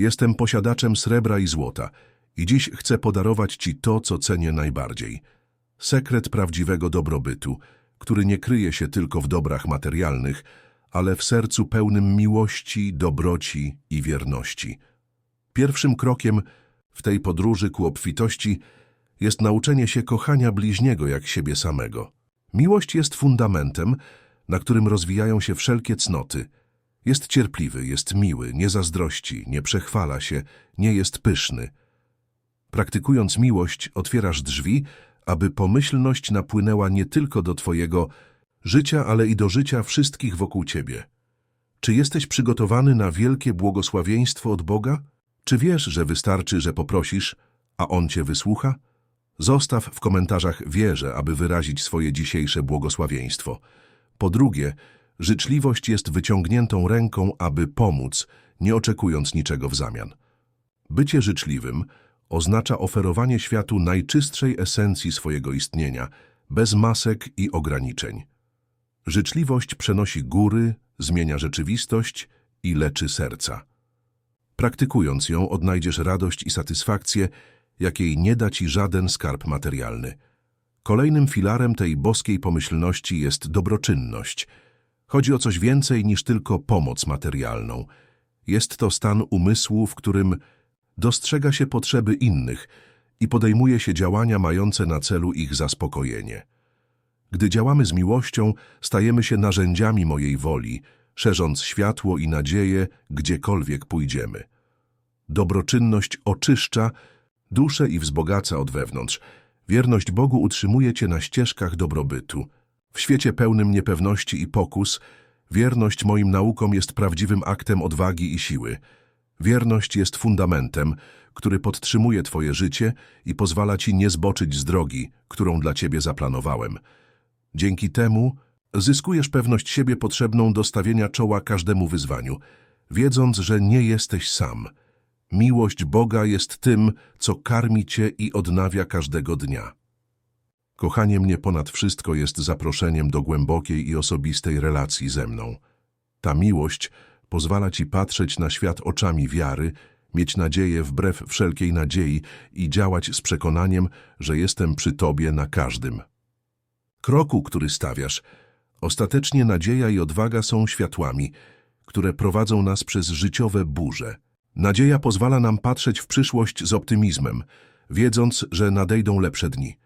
Jestem posiadaczem srebra i złota i dziś chcę podarować Ci to, co cenię najbardziej. Sekret prawdziwego dobrobytu, który nie kryje się tylko w dobrach materialnych, ale w sercu pełnym miłości, dobroci i wierności. Pierwszym krokiem w tej podróży ku obfitości jest nauczenie się kochania bliźniego jak siebie samego. Miłość jest fundamentem, na którym rozwijają się wszelkie cnoty. Jest cierpliwy, jest miły, nie zazdrości, nie przechwala się, nie jest pyszny. Praktykując miłość, otwierasz drzwi, aby pomyślność napłynęła nie tylko do Twojego życia, ale i do życia wszystkich wokół Ciebie. Czy jesteś przygotowany na wielkie błogosławieństwo od Boga? Czy wiesz, że wystarczy, że poprosisz, a On Cię wysłucha? Zostaw w komentarzach wierzę, aby wyrazić swoje dzisiejsze błogosławieństwo. Po drugie, życzliwość jest wyciągniętą ręką, aby pomóc, nie oczekując niczego w zamian. Bycie życzliwym oznacza oferowanie światu najczystszej esencji swojego istnienia, bez masek i ograniczeń. Życzliwość przenosi góry, zmienia rzeczywistość i leczy serca. Praktykując ją, odnajdziesz radość i satysfakcję, jakiej nie da ci żaden skarb materialny. Kolejnym filarem tej boskiej pomyślności jest dobroczynność. Chodzi o coś więcej niż tylko pomoc materialną. Jest to stan umysłu, w którym dostrzega się potrzeby innych i podejmuje się działania mające na celu ich zaspokojenie. Gdy działamy z miłością, stajemy się narzędziami mojej woli, szerząc światło i nadzieję, gdziekolwiek pójdziemy. Dobroczynność oczyszcza duszę i wzbogaca od wewnątrz. Wierność Bogu utrzymuje cię na ścieżkach dobrobytu. W świecie pełnym niepewności i pokus, wierność moim naukom jest prawdziwym aktem odwagi i siły. Wierność jest fundamentem, który podtrzymuje twoje życie i pozwala ci nie zboczyć z drogi, którą dla ciebie zaplanowałem. Dzięki temu zyskujesz pewność siebie potrzebną do stawienia czoła każdemu wyzwaniu, wiedząc, że nie jesteś sam. Miłość Boga jest tym, co karmi cię i odnawia każdego dnia. Kochanie mnie ponad wszystko jest zaproszeniem do głębokiej i osobistej relacji ze mną. Ta miłość pozwala ci patrzeć na świat oczami wiary, mieć nadzieję wbrew wszelkiej nadziei i działać z przekonaniem, że jestem przy tobie na każdym kroku, który stawiasz. Ostatecznie nadzieja i odwaga są światłami, które prowadzą nas przez życiowe burze. Nadzieja pozwala nam patrzeć w przyszłość z optymizmem, wiedząc, że nadejdą lepsze dni.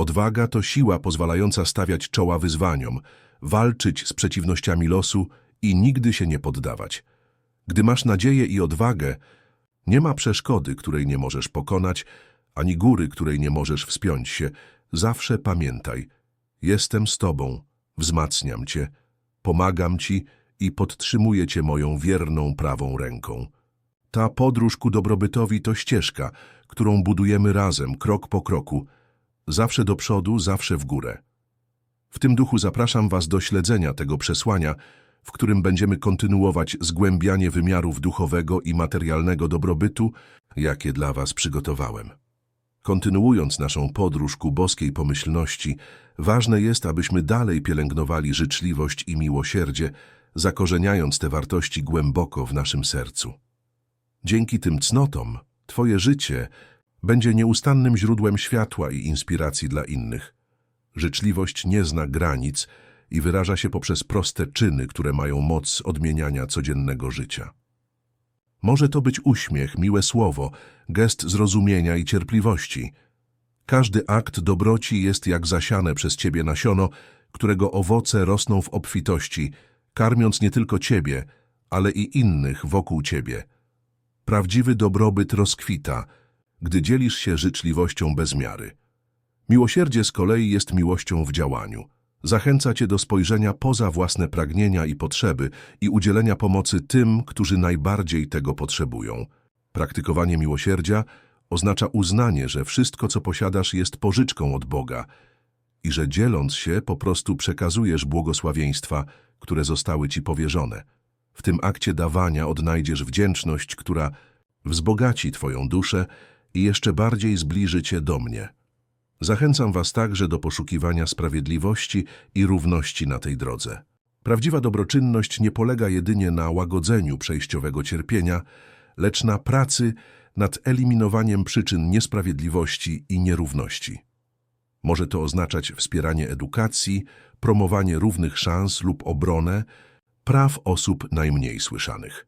Odwaga to siła pozwalająca stawiać czoła wyzwaniom, walczyć z przeciwnościami losu i nigdy się nie poddawać. Gdy masz nadzieję i odwagę, nie ma przeszkody, której nie możesz pokonać, ani góry, której nie możesz wspiąć się. Zawsze pamiętaj, jestem z Tobą, wzmacniam Cię, pomagam Ci i podtrzymuję Cię moją wierną prawą ręką. Ta podróż ku dobrobytowi to ścieżka, którą budujemy razem, krok po kroku, zawsze do przodu, zawsze w górę. W tym duchu zapraszam Was do śledzenia tego przesłania, w którym będziemy kontynuować zgłębianie wymiarów duchowego i materialnego dobrobytu, jakie dla Was przygotowałem. Kontynuując naszą podróż ku boskiej pomyślności, ważne jest, abyśmy dalej pielęgnowali życzliwość i miłosierdzie, zakorzeniając te wartości głęboko w naszym sercu. Dzięki tym cnotom Twoje życie będzie nieustannym źródłem światła i inspiracji dla innych. Życzliwość nie zna granic i wyraża się poprzez proste czyny, które mają moc odmieniania codziennego życia. Może to być uśmiech, miłe słowo, gest zrozumienia i cierpliwości. Każdy akt dobroci jest jak zasiane przez Ciebie nasiono, którego owoce rosną w obfitości, karmiąc nie tylko Ciebie, ale i innych wokół Ciebie. Prawdziwy dobrobyt rozkwita, gdy dzielisz się życzliwością bez miary. Miłosierdzie z kolei jest miłością w działaniu. Zachęca Cię do spojrzenia poza własne pragnienia i potrzeby i udzielenia pomocy tym, którzy najbardziej tego potrzebują. Praktykowanie miłosierdzia oznacza uznanie, że wszystko, co posiadasz, jest pożyczką od Boga i że dzieląc się po prostu przekazujesz błogosławieństwa, które zostały Ci powierzone. W tym akcie dawania odnajdziesz wdzięczność, która wzbogaci Twoją duszę i jeszcze bardziej zbliży Cię do mnie. Zachęcam Was także do poszukiwania sprawiedliwości i równości na tej drodze. Prawdziwa dobroczynność nie polega jedynie na łagodzeniu przejściowego cierpienia, lecz na pracy nad eliminowaniem przyczyn niesprawiedliwości i nierówności. Może to oznaczać wspieranie edukacji, promowanie równych szans lub obronę praw osób najmniej słyszanych.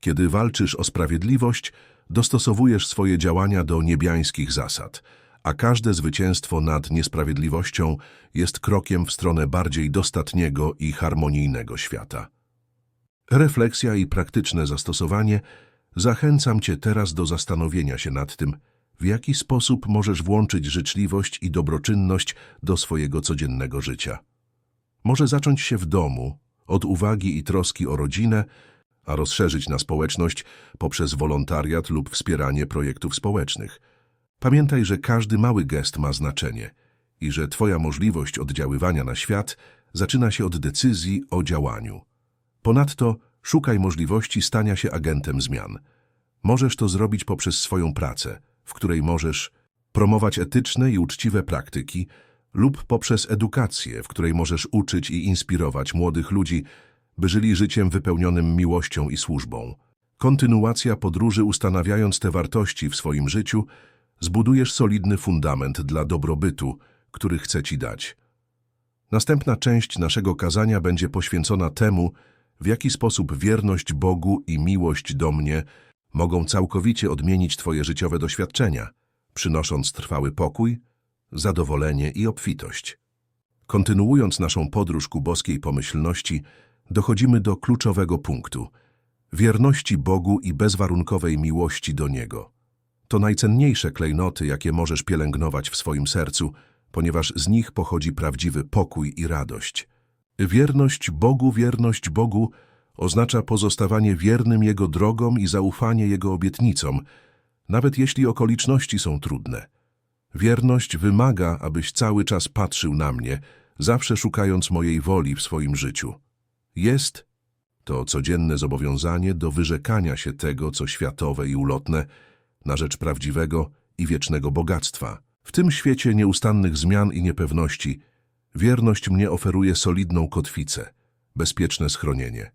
Kiedy walczysz o sprawiedliwość, dostosowujesz swoje działania do niebiańskich zasad, a każde zwycięstwo nad niesprawiedliwością jest krokiem w stronę bardziej dostatniego i harmonijnego świata. Refleksja i praktyczne zastosowanie zachęcam Cię teraz do zastanowienia się nad tym, w jaki sposób możesz włączyć życzliwość i dobroczynność do swojego codziennego życia. Może zacząć się w domu, od uwagi i troski o rodzinę, a rozszerzyć na społeczność poprzez wolontariat lub wspieranie projektów społecznych. Pamiętaj, że każdy mały gest ma znaczenie i że Twoja możliwość oddziaływania na świat zaczyna się od decyzji o działaniu. Ponadto szukaj możliwości stania się agentem zmian. Możesz to zrobić poprzez swoją pracę, w której możesz promować etyczne i uczciwe praktyki lub poprzez edukację, w której możesz uczyć i inspirować młodych ludzi, by żyli życiem wypełnionym miłością i służbą. Kontynuacja podróży ustanawiając te wartości w swoim życiu, zbudujesz solidny fundament dla dobrobytu, który chcę Ci dać. Następna część naszego kazania będzie poświęcona temu, w jaki sposób wierność Bogu i miłość do mnie mogą całkowicie odmienić Twoje życiowe doświadczenia, przynosząc trwały pokój, zadowolenie i obfitość. Kontynuując naszą podróż ku boskiej pomyślności, dochodzimy do kluczowego punktu wierności Bogu i bezwarunkowej miłości do Niego. To najcenniejsze klejnoty, jakie możesz pielęgnować w swoim sercu, ponieważ z nich pochodzi prawdziwy pokój i radość. Wierność Bogu, wierność Bogu oznacza pozostawanie wiernym Jego drogom i zaufanie Jego obietnicom, nawet jeśli okoliczności są trudne. Wierność wymaga, abyś cały czas patrzył na mnie, zawsze szukając mojej woli w swoim życiu. Jest to codzienne zobowiązanie do wyrzekania się tego, co światowe i ulotne, na rzecz prawdziwego i wiecznego bogactwa. W tym świecie nieustannych zmian i niepewności wierność mnie oferuje solidną kotwicę, bezpieczne schronienie.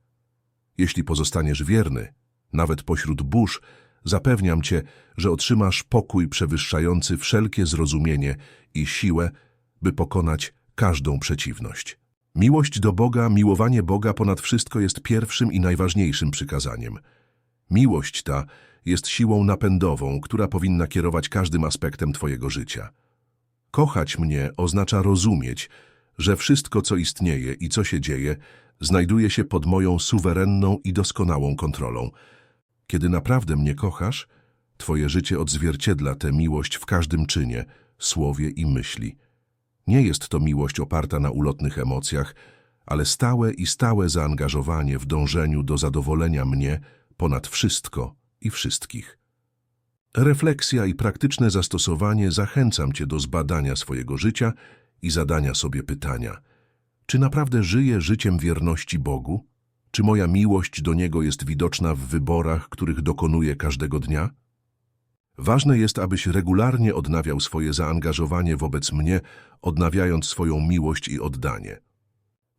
Jeśli pozostaniesz wierny, nawet pośród burz, zapewniam cię, że otrzymasz pokój przewyższający wszelkie zrozumienie i siłę, by pokonać każdą przeciwność. Miłość do Boga, miłowanie Boga ponad wszystko jest pierwszym i najważniejszym przykazaniem. Miłość ta jest siłą napędową, która powinna kierować każdym aspektem Twojego życia. Kochać mnie oznacza rozumieć, że wszystko, co istnieje i co się dzieje, znajduje się pod moją suwerenną i doskonałą kontrolą. Kiedy naprawdę mnie kochasz, Twoje życie odzwierciedla tę miłość w każdym czynie, słowie i myśli. Nie jest to miłość oparta na ulotnych emocjach, ale stałe i stałe zaangażowanie w dążeniu do zadowolenia mnie ponad wszystko i wszystkich. Refleksja i praktyczne zastosowanie zachęcam Cię do zbadania swojego życia i zadania sobie pytania. Czy naprawdę żyję życiem wierności Bogu? Czy moja miłość do Niego jest widoczna w wyborach, których dokonuję każdego dnia? Ważne jest, abyś regularnie odnawiał swoje zaangażowanie wobec mnie, odnawiając swoją miłość i oddanie.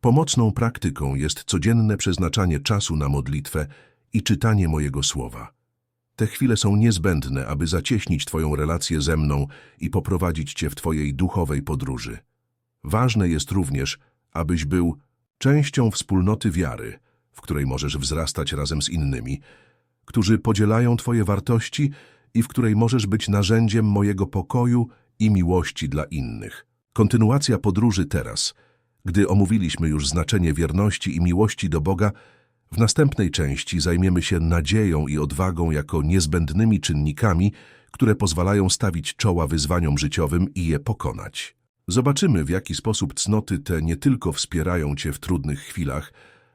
Pomocną praktyką jest codzienne przeznaczanie czasu na modlitwę i czytanie mojego słowa. Te chwile są niezbędne, aby zacieśnić Twoją relację ze mną i poprowadzić Cię w Twojej duchowej podróży. Ważne jest również, abyś był częścią wspólnoty wiary, w której możesz wzrastać razem z innymi, którzy podzielają Twoje wartości i w której możesz być narzędziem mojego pokoju i miłości dla innych. Kontynuacja podróży teraz, gdy omówiliśmy już znaczenie wierności i miłości do Boga, w następnej części zajmiemy się nadzieją i odwagą jako niezbędnymi czynnikami, które pozwalają stawić czoła wyzwaniom życiowym i je pokonać. Zobaczymy, w jaki sposób cnoty te nie tylko wspierają Cię w trudnych chwilach,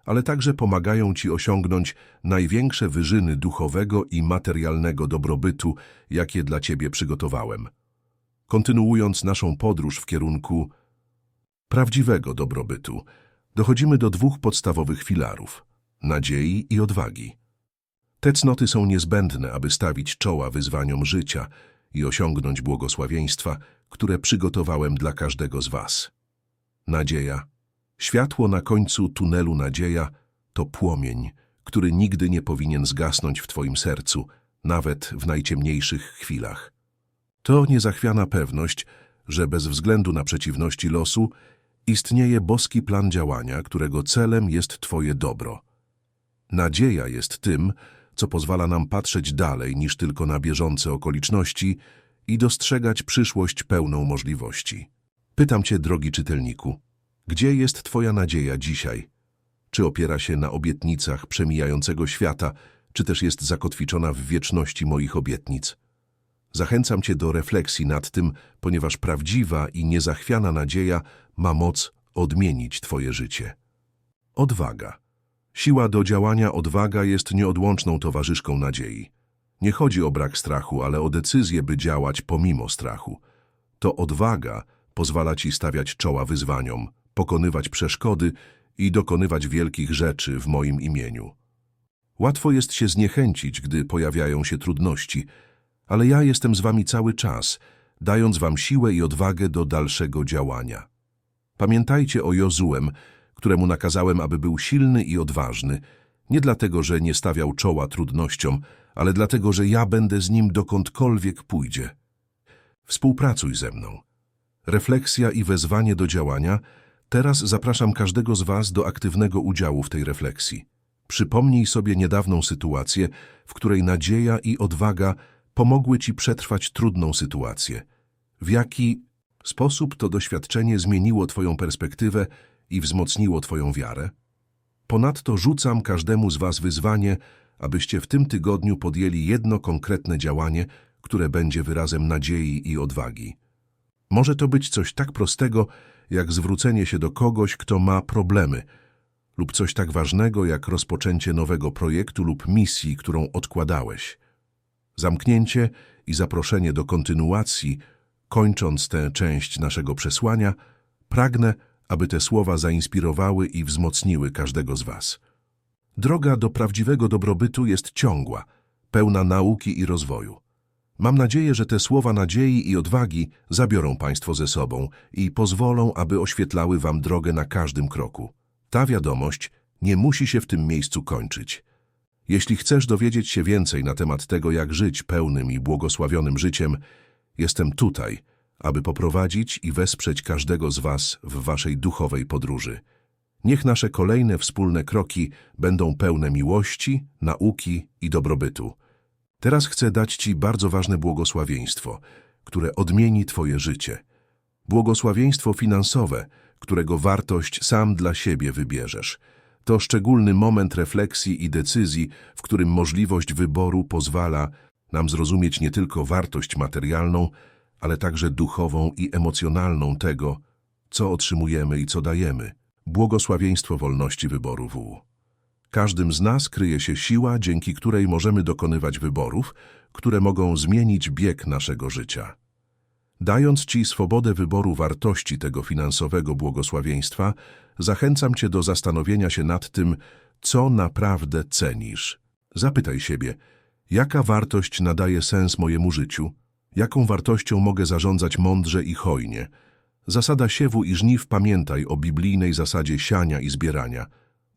ale także pomagają Ci osiągnąć największe wyżyny duchowego i materialnego dobrobytu, jakie dla Ciebie przygotowałem. Kontynuując naszą podróż w kierunku prawdziwego dobrobytu, dochodzimy do dwóch podstawowych filarów – nadziei i odwagi. Te cnoty są niezbędne, aby stawić czoła wyzwaniom życia i osiągnąć błogosławieństwa, które przygotowałem dla każdego z Was. Nadzieja – Światło na końcu tunelu nadzieja to płomień, który nigdy nie powinien zgasnąć w Twoim sercu, nawet w najciemniejszych chwilach. To niezachwiana pewność, że bez względu na przeciwności losu istnieje boski plan działania, którego celem jest Twoje dobro. Nadzieja jest tym, co pozwala nam patrzeć dalej niż tylko na bieżące okoliczności i dostrzegać przyszłość pełną możliwości. Pytam Cię, drogi czytelniku, gdzie jest Twoja nadzieja dzisiaj? Czy opiera się na obietnicach przemijającego świata, czy też jest zakotwiczona w wieczności moich obietnic? Zachęcam Cię do refleksji nad tym, ponieważ prawdziwa i niezachwiana nadzieja ma moc odmienić Twoje życie. Odwaga. Siła do działania odwaga jest nieodłączną towarzyszką nadziei. Nie chodzi o brak strachu, ale o decyzję, by działać pomimo strachu. To odwaga pozwala Ci stawiać czoła wyzwaniom, pokonywać przeszkody i dokonywać wielkich rzeczy w moim imieniu. Łatwo jest się zniechęcić, gdy pojawiają się trudności, ale ja jestem z Wami cały czas, dając Wam siłę i odwagę do dalszego działania. Pamiętajcie o Jozuem, któremu nakazałem, aby był silny i odważny, nie dlatego, że nie stawiał czoła trudnościom, ale dlatego, że ja będę z nim dokądkolwiek pójdzie. Współpracuj ze mną. Refleksja i wezwanie do działania. Teraz zapraszam każdego z Was do aktywnego udziału w tej refleksji. Przypomnij sobie niedawną sytuację, w której nadzieja i odwaga pomogły Ci przetrwać trudną sytuację. W jaki sposób to doświadczenie zmieniło Twoją perspektywę i wzmocniło Twoją wiarę? Ponadto rzucam każdemu z Was wyzwanie, abyście w tym tygodniu podjęli jedno konkretne działanie, które będzie wyrazem nadziei i odwagi. Może to być coś tak prostego, jak zwrócenie się do kogoś, kto ma problemy, lub coś tak ważnego, jak rozpoczęcie nowego projektu lub misji, którą odkładałeś. Zamknięcie i zaproszenie do kontynuacji, kończąc tę część naszego przesłania, pragnę, aby te słowa zainspirowały i wzmocniły każdego z Was. Droga do prawdziwego dobrobytu jest ciągła, pełna nauki i rozwoju. Mam nadzieję, że te słowa nadziei i odwagi zabiorą Państwo ze sobą i pozwolą, aby oświetlały Wam drogę na każdym kroku. Ta wiadomość nie musi się w tym miejscu kończyć. Jeśli chcesz dowiedzieć się więcej na temat tego, jak żyć pełnym i błogosławionym życiem, jestem tutaj, aby poprowadzić i wesprzeć każdego z Was w Waszej duchowej podróży. Niech nasze kolejne wspólne kroki będą pełne miłości, nauki i dobrobytu. Teraz chcę dać Ci bardzo ważne błogosławieństwo, które odmieni Twoje życie. Błogosławieństwo finansowe, którego wartość sam dla siebie wybierzesz. To szczególny moment refleksji i decyzji, w którym możliwość wyboru pozwala nam zrozumieć nie tylko wartość materialną, ale także duchową i emocjonalną tego, co otrzymujemy i co dajemy. Błogosławieństwo wolności wyboru W. Każdym z nas kryje się siła, dzięki której możemy dokonywać wyborów, które mogą zmienić bieg naszego życia. Dając Ci swobodę wyboru wartości tego finansowego błogosławieństwa, zachęcam Cię do zastanowienia się nad tym, co naprawdę cenisz. Zapytaj siebie, jaka wartość nadaje sens mojemu życiu? Jaką wartością mogę zarządzać mądrze i hojnie? Zasada siewu i żniw pamiętaj o biblijnej zasadzie siania i zbierania.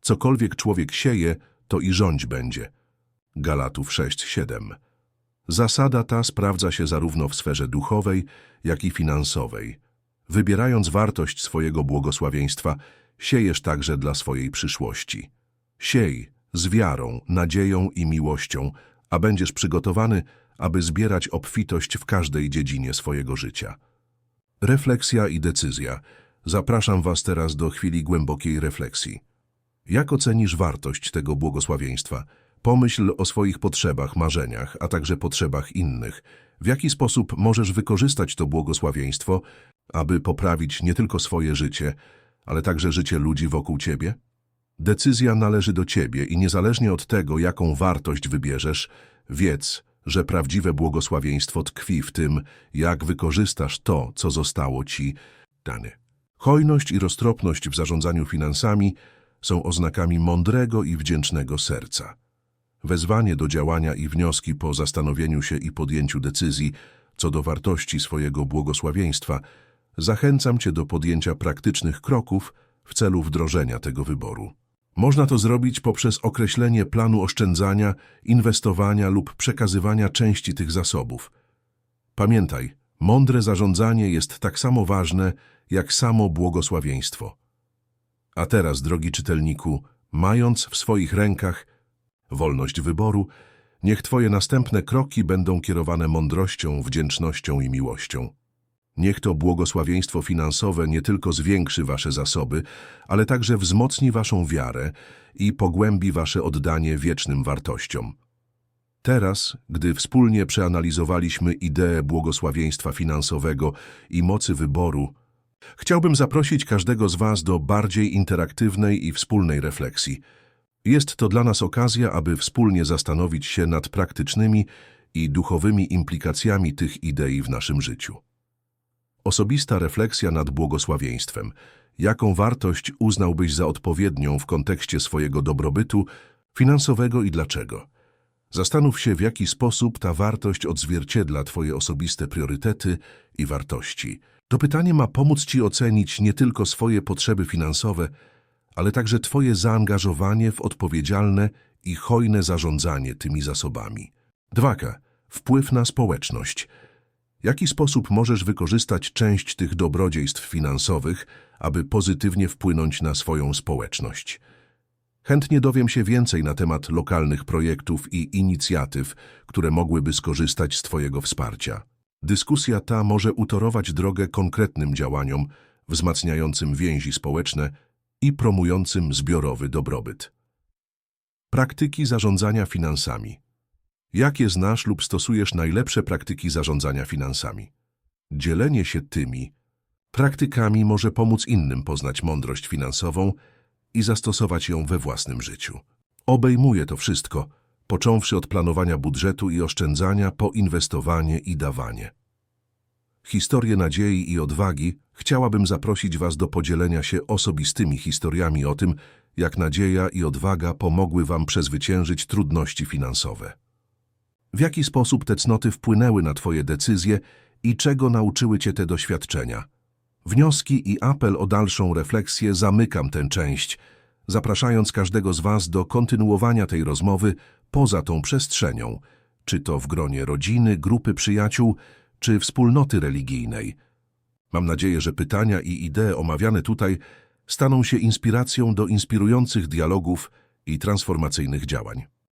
Cokolwiek człowiek sieje, to i rządź będzie. Galatów 6:7. Zasada ta sprawdza się zarówno w sferze duchowej, jak i finansowej. Wybierając wartość swojego błogosławieństwa, siejesz także dla swojej przyszłości. Siej z wiarą, nadzieją i miłością, a będziesz przygotowany, aby zbierać obfitość w każdej dziedzinie swojego życia. Refleksja i decyzja. Zapraszam Was teraz do chwili głębokiej refleksji. Jak ocenisz wartość tego błogosławieństwa? Pomyśl o swoich potrzebach, marzeniach, a także potrzebach innych. W jaki sposób możesz wykorzystać to błogosławieństwo, aby poprawić nie tylko swoje życie, ale także życie ludzi wokół Ciebie? Decyzja należy do Ciebie i niezależnie od tego, jaką wartość wybierzesz, wiedz, że prawdziwe błogosławieństwo tkwi w tym, jak wykorzystasz to, co zostało Ci dane. Hojność i roztropność w zarządzaniu finansami są oznakami mądrego i wdzięcznego serca. Wezwanie do działania i wnioski po zastanowieniu się i podjęciu decyzji co do wartości swojego błogosławieństwa zachęcam Cię do podjęcia praktycznych kroków w celu wdrożenia tego wyboru. Można to zrobić poprzez określenie planu oszczędzania, inwestowania lub przekazywania części tych zasobów. Pamiętaj, mądre zarządzanie jest tak samo ważne, jak samo błogosławieństwo. A teraz, drogi czytelniku, mając w swoich rękach wolność wyboru, niech Twoje następne kroki będą kierowane mądrością, wdzięcznością i miłością. Niech to błogosławieństwo finansowe nie tylko zwiększy Wasze zasoby, ale także wzmocni Waszą wiarę i pogłębi Wasze oddanie wiecznym wartościom. Teraz, gdy wspólnie przeanalizowaliśmy ideę błogosławieństwa finansowego i mocy wyboru, chciałbym zaprosić każdego z Was do bardziej interaktywnej i wspólnej refleksji. Jest to dla nas okazja, aby wspólnie zastanowić się nad praktycznymi i duchowymi implikacjami tych idei w naszym życiu. Osobista refleksja nad błogosławieństwem. Jaką wartość uznałbyś za odpowiednią w kontekście swojego dobrobytu finansowego i dlaczego? Zastanów się, w jaki sposób ta wartość odzwierciedla Twoje osobiste priorytety i wartości. To pytanie ma pomóc Ci ocenić nie tylko swoje potrzeby finansowe, ale także Twoje zaangażowanie w odpowiedzialne i hojne zarządzanie tymi zasobami. 2. Wpływ na społeczność. W jaki sposób możesz wykorzystać część tych dobrodziejstw finansowych, aby pozytywnie wpłynąć na swoją społeczność? Chętnie dowiem się więcej na temat lokalnych projektów i inicjatyw, które mogłyby skorzystać z Twojego wsparcia. Dyskusja ta może utorować drogę konkretnym działaniom wzmacniającym więzi społeczne i promującym zbiorowy dobrobyt. Praktyki zarządzania finansami. Jakie znasz lub stosujesz najlepsze praktyki zarządzania finansami? Dzielenie się tymi praktykami może pomóc innym poznać mądrość finansową i zastosować ją we własnym życiu. Obejmuje to wszystko, począwszy od planowania budżetu i oszczędzania po inwestowanie i dawanie. Historię nadziei i odwagi chciałabym zaprosić Was do podzielenia się osobistymi historiami o tym, jak nadzieja i odwaga pomogły Wam przezwyciężyć trudności finansowe. W jaki sposób te cnoty wpłynęły na Twoje decyzje i czego nauczyły Cię te doświadczenia? Wnioski i apel o dalszą refleksję zamykam tę część, zapraszając każdego z Was do kontynuowania tej rozmowy poza tą przestrzenią, czy to w gronie rodziny, grupy przyjaciół, czy wspólnoty religijnej. Mam nadzieję, że pytania i idee omawiane tutaj staną się inspiracją do inspirujących dialogów i transformacyjnych działań.